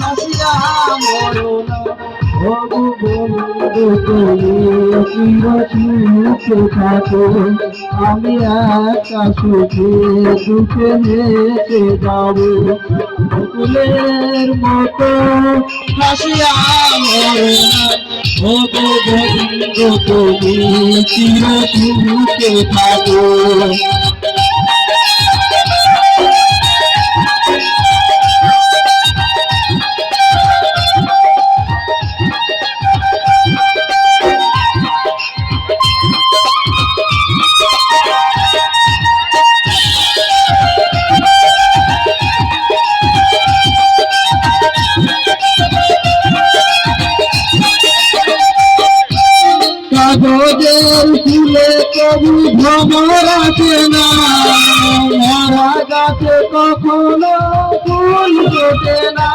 হাসিয়া মরণ। ভগু বন্ধু তুমি চিরসুখে থাকো আমি একা সুখে সুখে হেঁটে যাব। ফুলের মতো হাসিয়া মরণ। ভগু বন্ধু তুমি চিরসুখে থাকো। কাগজের ফুলে কবু ভ্রমর আছে না। মরা গাছে কখনো ফুল ফোটে না।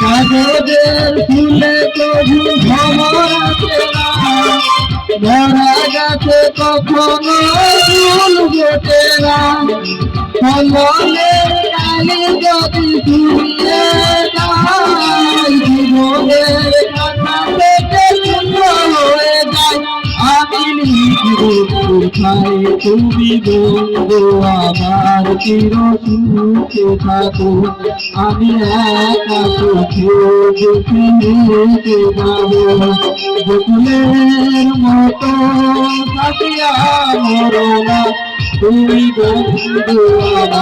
কাগজের ফুলে কবু ভ্রমর আছে না। মরা গাছে কখনো ফুল ফোটে না। কমলের কালি যদি ফুলে কোথায় তুমি বন্ধু, আমার চির সুখে থাকো। আমি একা সুখে দুঃখে যাব। বকুলের মতো কাটিয়া মরনা তুমি বন্ধু,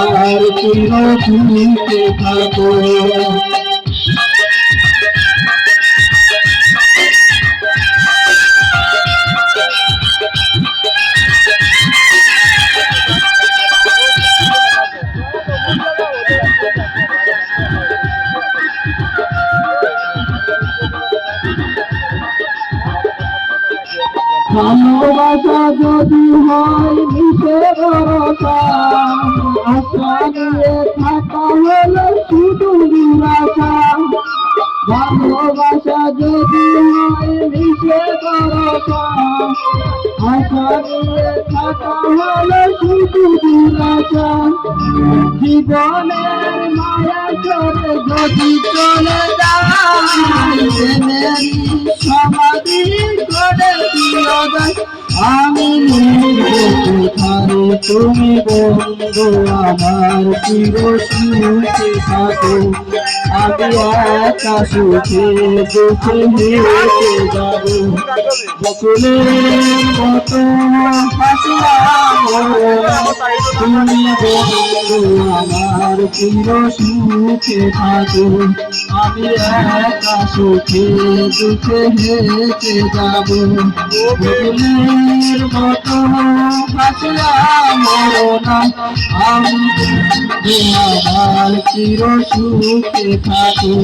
আমার চির সুখে থাকো। ভালোবাসা যদি হয় ভরসা আশা নিয়ে থাকা হলো শুধু নিরাশা। ভালোবাসা যদি হয় জীবনের মায়া করে যদি চলে যায় আমি কোথায় তুমি বন্ধু আমার চির সুখে থাকো আমি একা সুখে দুঃখে হেঁটে যাব বকুলের মতো হাসিয়া তুমি বন্ধু চির সুখে থাকো আমি একা সুখে দুঃখে হেঁটে যাব। বকুলের মতো হাসিয়া মরনা আমি চির সুখে থাকো